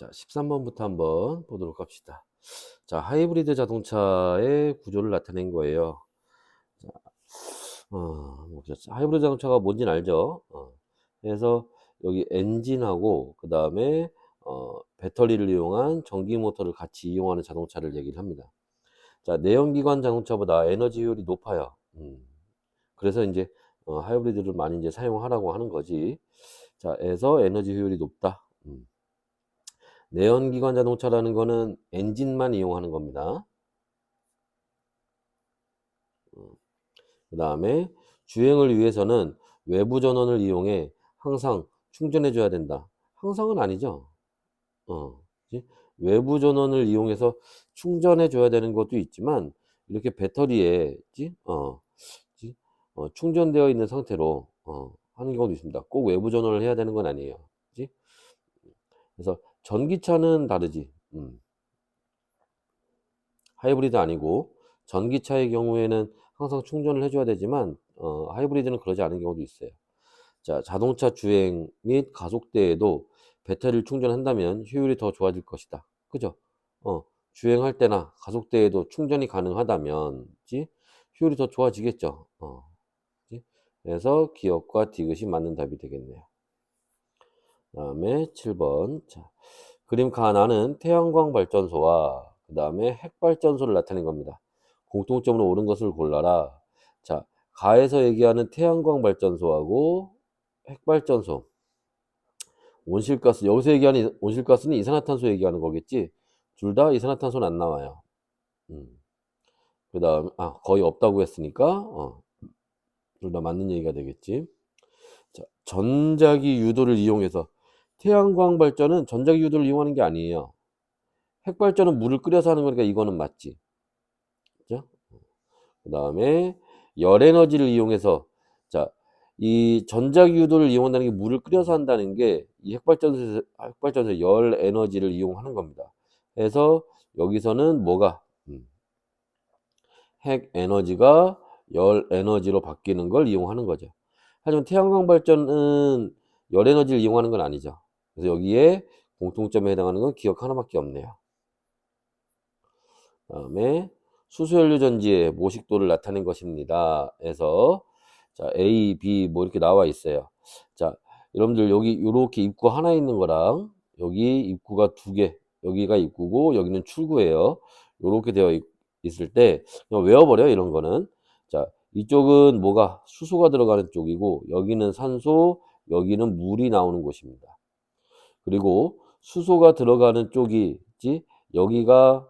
자, 13번부터 한번 보도록 합시다. 자, 하이브리드 자동차의 구조를 나타낸 거예요. 자, 어? 하이브리드 자동차가 뭔지는 알죠? 어, 그래서 여기 엔진하고 그 다음에 어, 배터리를 이용한 전기 모터를 같이 이용하는 자동차를 얘기를 합니다. 자, 내연기관 자동차보다 에너지 효율이 높아요. 음, 그래서 이제 어, 하이브리드를 많이 이제 사용하라고 하는 거지. 자, 에서 에너지 효율이 높다. 음. 내연기관 자동차라는 거는 엔진만 이용하는 겁니다. 그 다음에 주행을 위해서는 외부 전원을 이용해 항상 충전해 줘야 된다. 항상은 아니죠. 어? 외부 전원을 이용해서 충전해 줘야 되는 것도 있지만 이렇게 배터리에? 어? 어, 충전되어 있는 상태로 어, 하는 경우도 있습니다. 꼭 외부 전원을 해야 되는 건 아니에요. 그래서 전기차는 다르지. 음. 하이브리드 아니고 전기차의 경우에는 항상 충전을 해줘야 되지만 어, 하이브리드는 그러지 않은 경우도 있어요. 자, 자동차 주행 및 가속대에도 배터리를 충전한다면 효율이 더 좋아질 것이다. 그죠? 어, 주행할 때나 가속대에도 충전이 가능하다면 지 효율이 더 좋아지겠죠. 어? 그래서 기억과 디귿이 맞는 답이 되겠네요. 다음에 7번. 자, 그림 가나는 태양광 발전소와 그 다음에 핵발전소를 나타낸 겁니다. 공통점으로 옳은 것을 골라라. 자, 가에서 얘기하는 태양광 발전소하고 핵발전소. 온실가스, 여기서 얘기하는 온실가스는 이산화탄소 얘기하는 거겠지? 둘 다 이산화탄소는 안 나와요. 음. 그 다음, 아, 거의 없다고 했으니까, 어, 둘 다 맞는 얘기가 되겠지. 자, 전자기 유도를 이용해서 태양광 발전은 전자기 유도를 이용하는 게 아니에요. 핵 발전은 물을 끓여서 하는 거니까 이거는 맞지. 그죠? 그 다음에 열 에너지를 이용해서 자, 이 전자기 유도를 이용한다는 게 물을 끓여서 한다는 게 이 핵발전소에서 핵발전소 열 에너지를 이용하는 겁니다. 그래서 여기서는 뭐가 음, 핵 에너지가 열 에너지로 바뀌는 걸 이용하는 거죠. 하지만 태양광 발전은 열 에너지를 이용하는 건 아니죠. 그래서 여기에 공통점에 해당하는 건 기억 하나밖에 없네요. 다음에 수소연료 전지의 모식도를 나타낸 것입니다. 자, A, B 뭐 이렇게 나와 있어요. 자, 여러분들 여기 이렇게 입구 하나 있는 거랑 여기 입구가 두 개, 여기가 입구고 여기는 출구예요. 이렇게 되어 있, 있을 때 그냥 외워버려 이런 거는. 자, 이쪽은 뭐가 수소가 들어가는 쪽이고 여기는 산소, 여기는 물이 나오는 곳입니다. 그리고 수소가 들어가는 쪽이 있지? 여기가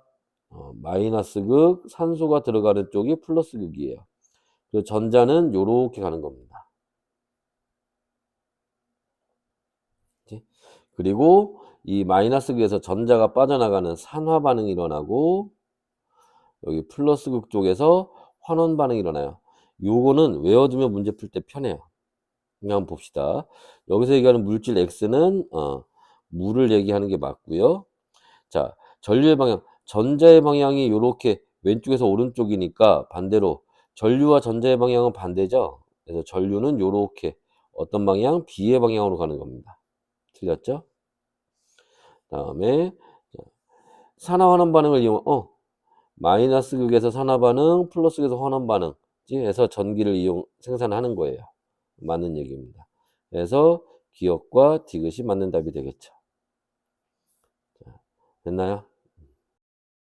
어, 마이너스 극, 산소가 들어가는 쪽이 플러스 극이에요. 그래서 전자는 요렇게 가는 겁니다. 그리고 이 마이너스 극에서 전자가 빠져나가는 산화 반응이 일어나고 여기 플러스 극 쪽에서 환원 반응이 일어나요. 요거는 외워두면 문제 풀 때 편해요. 그냥 봅시다. 여기서 얘기하는 물질 X는 어, 물을 얘기하는 게 맞고요. 자, 전류의 방향, 전자의 방향이 이렇게 왼쪽에서 오른쪽이니까 반대로 전류와 전자의 방향은 반대죠. 그래서 전류는 이렇게 어떤 방향? B의 방향으로 가는 겁니다. 틀렸죠? 다음에 산화 환원 반응을 이용 어 마이너스 극에서 산화 반응, 플러스 극에서 환원 반응 해서 전기를 이용 생산하는 거예요. 맞는 얘기입니다. 그래서 기억과 디귿이 맞는 답이 되겠죠. 자, 됐나요?